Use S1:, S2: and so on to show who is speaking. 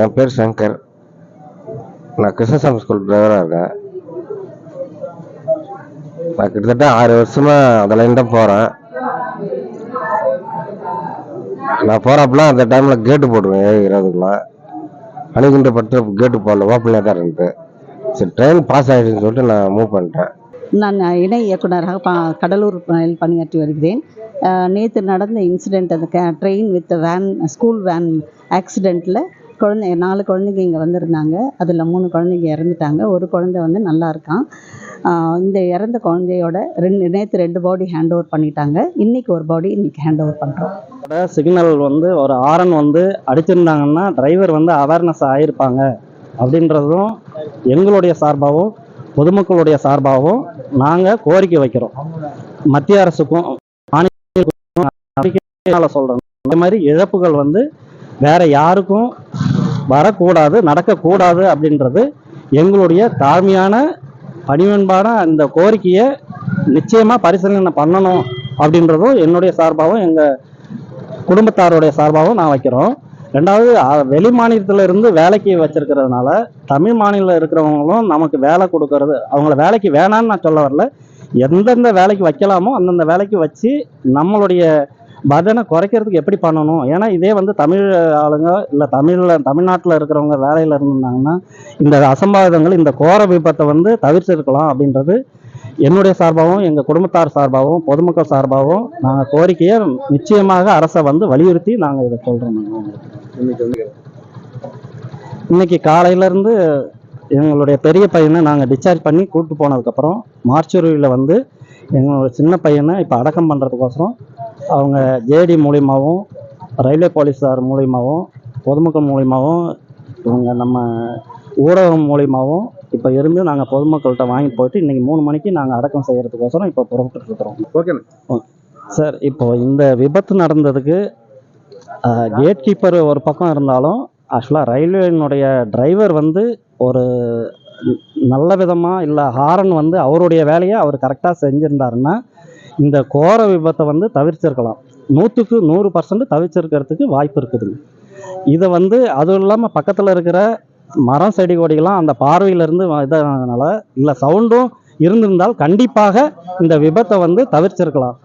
S1: என் பேர் சங்கர். நான் கிருஷ்ணசாமி ஸ்கூல் டிரைவராக இருக்கேன். நான் கிட்டத்தட்ட ஆறு வருஷமா அந்த லைன் தான் போகிறேன் நான் போகிறப்பெல்லாம் அந்த டைமில் கேட்டு போடுவேன் ஏழு இருபதுக்குலாம் அணுகின்ற பட்டு கேட்டு போடல ஓப்பனில் தான் இருந்தது. சரி ட்ரெயின் பாஸ் ஆகிடுன்னு சொல்லிட்டு நான் மூவ் பண்ணிட்டேன்.
S2: நான் இணை இயக்குனராக ப கடலூர் பணியாற்றி வருகிறேன். நேற்று நடந்த இன்சிடெண்ட் அந்த train with van school van ஆக்சிடெண்ட்டில் குழந்தை நாலு குழந்தைங்க இங்கே வந்திருந்தாங்க. அதில் மூணு குழந்தைங்க இறந்துட்டாங்க. ஒரு குழந்தை வந்து நல்லா இருக்கான். ஆஹ் இந்த இறந்த குழந்தையோட ரெண்டு நேற்று ரெண்டு பாடி ஹேண்ட் ஓவர் பண்ணிட்டாங்க. இன்றைக்கி ஒரு பாடி இன்றைக்கி ஹேண்ட் ஓவர் பண்ணுறோம்
S3: சிக்னல் வந்து ஒரு ஆரன் வந்து அடிச்சிருந்தாங்கன்னா டிரைவர் வந்து அவேர்னஸ் ஆகியிருப்பாங்க அப்படின்றதும் எங்களுடைய சார்பாகவும் பொதுமக்களுடைய சார்பாகவும் நாங்கள் கோரிக்கை வைக்கிறோம். மத்திய அரசுக்கும் மாநில சொல்கிறோம் அதே மாதிரி இழப்புகள் வந்து வேற யாருக்கும் வரக்கூடாது நடக்கக்கூடாது அப்படின்றது எங்களுடைய தாழ்மையான பணிவன்பான அந்த கோரிக்கையை நிச்சயமாக பரிசீலனை பண்ணணும் அப்படின்றதும் என்னுடைய சார்பாகவும் எங்கள் குடும்பத்தாருடைய சார்பாகவும் நான் வைக்கிறோம். ரெண்டாவது வெளி மாநிலத்தில் இருந்து வேலைக்கு வச்சிருக்கிறதுனால தமிழ் மாநிலம் இருக்கிறவங்களும் நமக்கு வேலை கொடுக்கறது அவங்கள வேலைக்கு வேணான்னு நான் சொல்ல வரல. எந்தெந்த வேலைக்கு வைக்கலாமோ அந்தந்த வேலைக்கு வச்சு நம்மளுடைய பர்டனை குறைக்கிறதுக்கு எப்படி பண்ணணும்? ஏன்னா இதே வந்து தமிழ் ஆளுங்க இல்லை தமிழில் தமிழ்நாட்டில் இருக்கிறவங்க வேலையில் இருந்திருந்தாங்கன்னா இந்த அசம்பாவிதங்கள் இந்த கோர விபத்தை வந்து தவிர்த்திருக்கலாம் அப்படின்றது என்னுடைய சார்பாகவும் எங்கள் குடும்பத்தார் சார்பாகவும் பொதுமக்கள் சார்பாகவும் நாங்கள் கோரிக்கையை நிச்சயமாக அரசை வந்து வலியுறுத்தி நாங்கள் இதை சொல்கிறோம் இன்னைக்கு காலையிலேருந்து எங்களுடைய பெரிய பையனை நாங்கள் டிஸ்சார்ஜ் பண்ணி கூப்பிட்டு போனதுக்கப்புறம் மார்ச்சுரியில் வந்து எங்களோட சின்ன பையனை இப்போ அடக்கம் பண்ணுறதுக்கோசரம் அவங்க ஜேடி மூலியமாகவும் ரயில்வே போலீஸார் மூலியமாகவும் பொதுமக்கள் மூலியமாகவும் இவங்க நம்ம ஊடகம் மூலியமாகவும் இப்போ இருந்து நாங்கள் பொதுமக்கள்கிட்ட வாங்கிட்டு போயிட்டு இன்னைக்கு மூணு மணிக்கு நாங்கள் அடக்கம் செய்கிறதுக்கோசரம் இப்போ புறப்பட்டு இருக்கிறோம்.
S4: ஓகே
S3: சார் இப்போ இந்த விபத்து நடந்ததுக்கு கேட் கீப்பர் ஒரு பக்கம் இருந்தாலும் ஆக்சுவலாக ரயில்வேனுடைய டிரைவர் வந்து ஒரு நல்ல விதமாக இல்லை ஹாரன் வந்து அவருடைய வேலையை அவர் கரெக்டாக செஞ்சுருந்தாருன்னா இந்த கோர விபத்தை வந்து தவிர்த்திருக்கலாம். நூற்றுக்கு நூறு பர்சன்ட் தவிர்த்திருக்கிறதுக்கு வாய்ப்பு இருக்குதுங்க இதை வந்து அதுவும் இல்லாமல் பக்கத்தில் இருக்கிற மரம் செடி கொடிகள்லாம் அந்த பார்வையிலிருந்து இதனால இல்லை சவுண்டும் இருந்திருந்தால் கண்டிப்பாக இந்த விபத்தை வந்து தவிர்த்திருக்கலாம்.